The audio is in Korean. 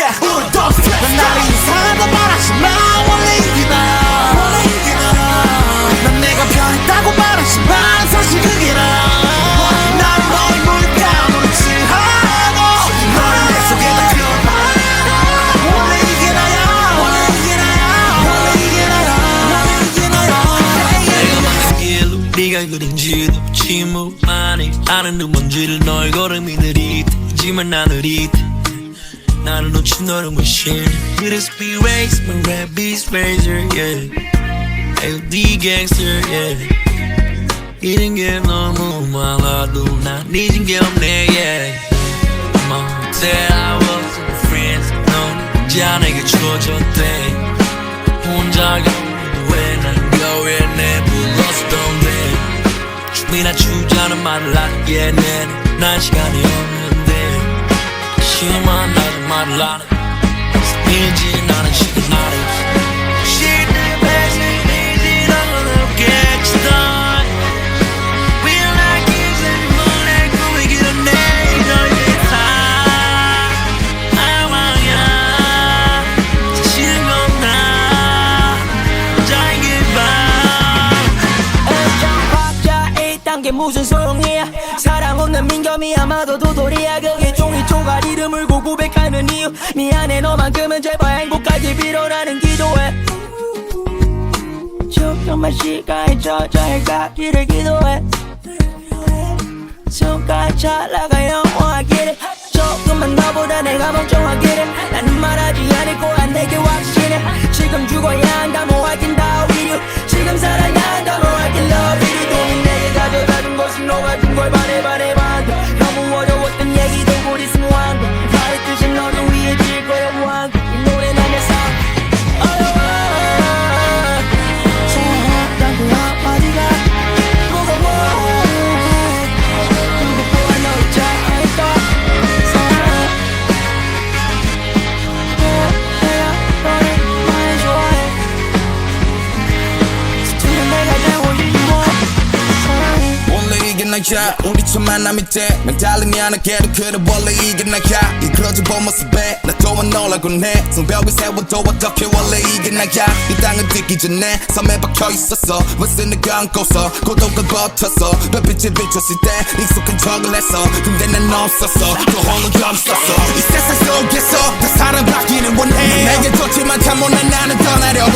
yeah 우리 don't stress 난 나를 이상하다 말하지 마. 원래 이기나. 원래 이기나. 난 내가 변했다고 말하지만 사실 그게 나난 너의 물감으로 칠하고 너를 내 속에 다 그려봐 원래 이게 나야. 원래 이게 나야. 원래 이게 나야. 원래 이게 나야. 내가 만든 길로 네가 그린 지도 침묵만이 아는 눈먼지를 널 걸음이 느릿하지만 나 느릿 나를 놓친 너를 무시해 It is be race when rap beats razor yeah. AOD gangster yeah. 잃은 게 너무 많아도 난 잊은 게 없네 yeah. 모텔 I was with friends 넌 이제 내게 주어졌대. 혼자 가 왜난 겨울에 내 불렀었던데. 춤이나 추자는 말을 하기에 내난 시간이 없는데 심한 나 1단계 무슨 소용이야? 사랑 없는 민감이 아마도 도돌이야. 그게 종이 쪼가리를 물고 고백하는 이유. 미안해 너만큼은 제발 행복하게 빌어라는 기도해. 조금만 시간이 저저의 가기를 기도해. 순간 찰나가 영원하기를. 조금만 너보다 내가 멍청하기를. 나는 말하지 않을 거야 것이 녹아 나야. 우리 첫 만남이 때난 달리니 않았게도 그래 원래 이게 나야. 이끌어진 본 모습에 나 또한 놀라고 해. 성벽을 세워도 어떻게 원래 이게 나야. 이 땅을 듣기 전에 섬에 박혀 있었어. 원스는 안고서 고독을 버텼어 별빛이 비쳤을 때 익숙한 척을 했어. 근데 난 없었어. 또 홀로 감쌌어. 이 세상 속에서 다 사랑받기는 원해. 내게 좋지만 참 못난 나는 떠나려